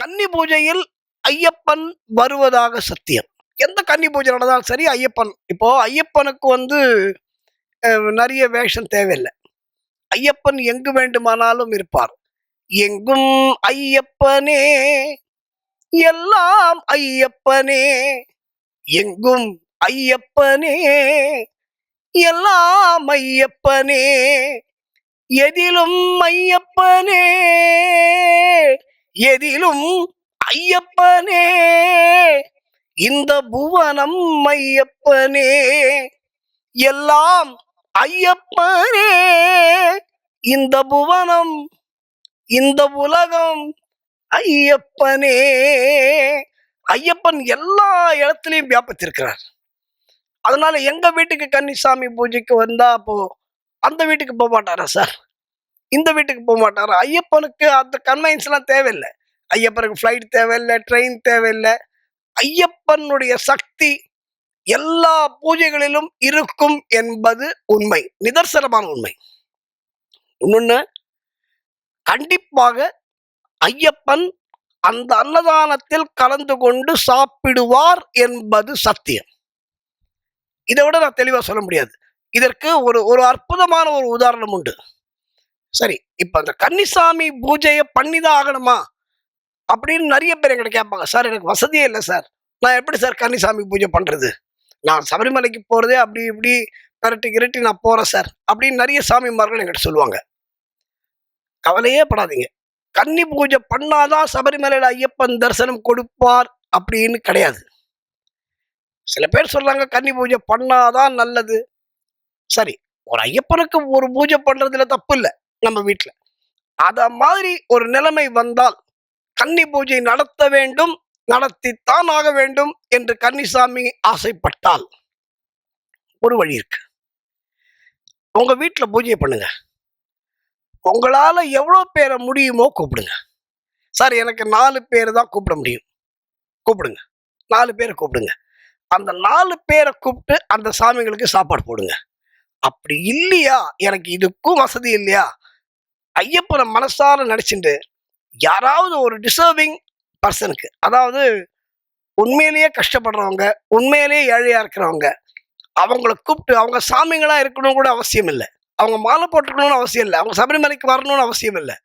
கன்னி பூஜையில் ஐயப்பன் வருவதாக சத்தியம். எந்த கன்னி பூஜை நடந்தாலும் சரி ஐயப்பன். இப்போ ஐயப்பனுக்கு வந்து நிறைய வேஷம் தேவையில்லை. ஐயப்பன் எங்கு வேண்டுமானாலும் இருப்பார். எங்கும் ஐயப்பனே எல்லாம் ஐயப்பனே. எங்கும் ஐயப்பனே எல்லாம் ஐயப்பனே. எதிலும் ஐயப்பனே. எதிலும் ஐயப்பனே இந்த புவனம் ஐயப்பனே எல்லாம் ஐயப்பனே இந்த புவனம் இந்த உலகம் ஐயப்பனே. ஐயப்பன் எல்லா இடத்துலையும் வியாபித்திருக்கிறார். அதனால எங்க வீட்டுக்கு கன்னிசாமி பூஜைக்கு வந்தா அப்போ அந்த வீட்டுக்கு போக மாட்டாரா சார்? இந்த வீட்டுக்கு போக மாட்டாரா? ஐயப்பனுக்கு அந்த கன்வைன்ஸ்லாம் தேவையில்லை. ஐயப்பனுக்கு ஃப்ளைட் தேவையில்லை ட்ரெயின் தேவையில்லை. ஐயப்பனுடைய சக்தி எல்லா பூஜைகளிலும் இருக்கும் என்பது உண்மை. நிதர்சனமான உண்மை. இன்னொன்று கண்டிப்பாக ஐயப்பன் அந்த அன்னதானத்தில் கலந்து கொண்டு சாப்பிடுவார் என்பது சத்தியம். இதை விட நான் தெளிவாக சொல்ல முடியாது. இதற்கு ஒரு ஒரு அற்புதமான ஒரு உதாரணம் உண்டு. சரி இப்போ அந்த கன்னிசாமி பூஜையை பண்ணிதான் ஆகணுமா? அப்படின்னு நிறைய பேர் எங்கிட்ட கேட்பாங்க. சார் எனக்கு வசதியே இல்லை சார். நான் எப்படி சார் கன்னிசாமி பூஜை பண்ணுறது நான் சபரிமலைக்கு போகிறதே அப்படி இப்படி கரட்டி கிரட்டி நான் போகிறேன் சார் அப்படின்னு நிறைய சாமிமார்கள் என்கிட்ட சொல்லுவாங்க. கவலையே படாதீங்க. கன்னி பூஜை பண்ணாதான் சபரிமலையில் ஐயப்பன் தரிசனம் கொடுப்பார் அப்படின்னு கிடையாது. சில பேர் சொல்றாங்க கன்னி பூஜை பண்ணாதான் நல்லது. சரி ஒரு ஐயப்பனுக்கு ஒரு பூஜை பண்றதுல தப்பு இல்லை. நம்ம வீட்டில் அத மாதிரி ஒரு நிலைமை வந்தால் கன்னி பூஜை நடத்த வேண்டும் நடத்தித்தான் ஆக வேண்டும் என்று கன்னிசாமி ஆசைப்பட்டால் ஒரு வழி இருக்கு. உங்க வீட்டில் பூஜை பண்ணுங்க. உங்களால எவ்வளோ பேரை முடியுமோ கூப்பிடுங்க. சார் எனக்கு நாலு பேர் தான் கூப்பிட முடியும். கூப்பிடுங்க. நாலு பேரை கூப்பிடுங்க. அந்த நாலு பேரை கூப்பிட்டு அந்த சாமிங்களுக்கு சாப்பாடு போடுங்க. அப்படி இல்லையா? எனக்கு இதுக்கும் வசதி இல்லையா? ஐயப்பனை மனசார நினைச்சுட்டு யாராவது ஒரு டிசர்விங் பர்சனுக்கு அதாவது உண்மையிலேயே கஷ்டப்படுறவங்க உண்மையிலேயே ஏழையாக இருக்கிறவங்க அவங்கள கூப்பிட்டு அவங்க சாமிங்களாக இருக்கணும் கூட அவசியம் இல்லை அவங்க மாலை போட்டுக்கணும்னு அவசியம் இல்லை. அவங்க சபரிமலைக்கு வரணும்னு அவசியம் இல்லை